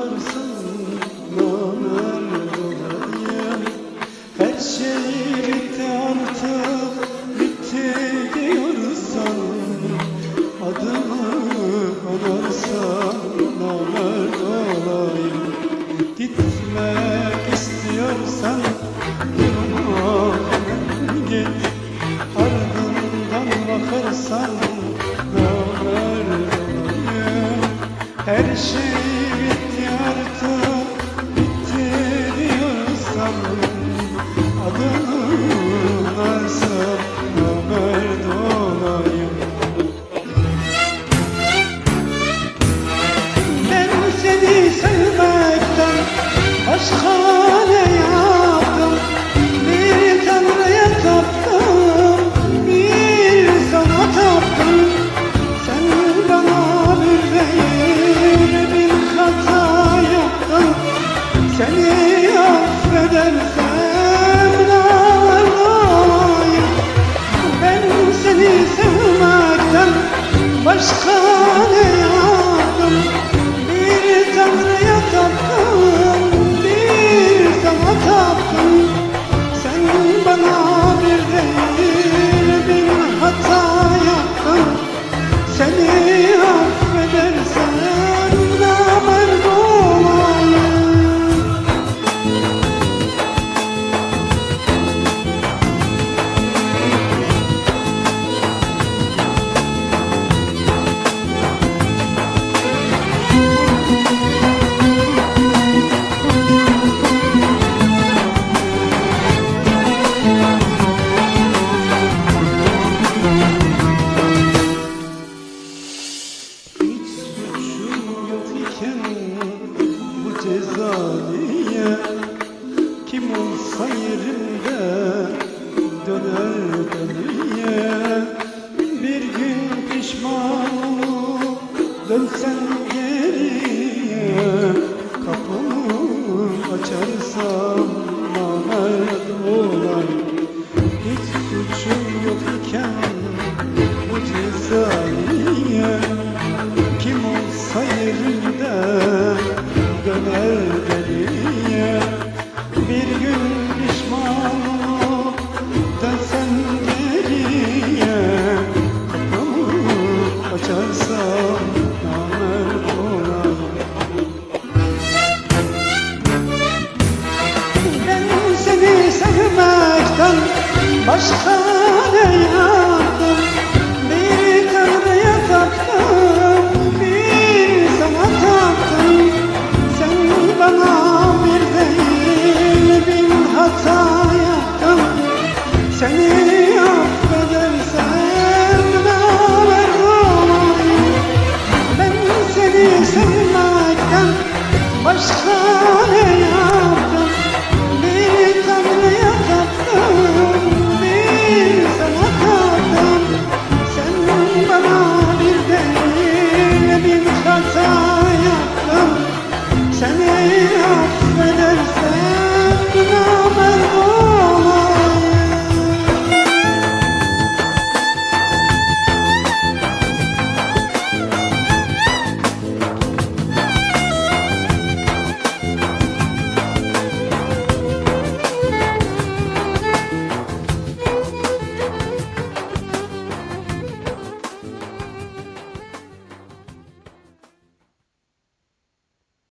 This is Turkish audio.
bakarsın yanımdayım Her şey bitti artık bitti diyorsan Adımı anarsan namert olayım Gitmek istiyorsan yanıma git Ardından bakarsan namert olayım Her şey başka ne yaptım? Bir tanrıya taptım, bir sana taptım. Sen bana bir değil yaptın. Seni affedersem başka dönsen geriye. Kapımı açarsam namert olayım Hiç suçum yok iken bu ceza niye Kim olsa yerinde döner deliye Bir gün pişman olup Başka ne ya?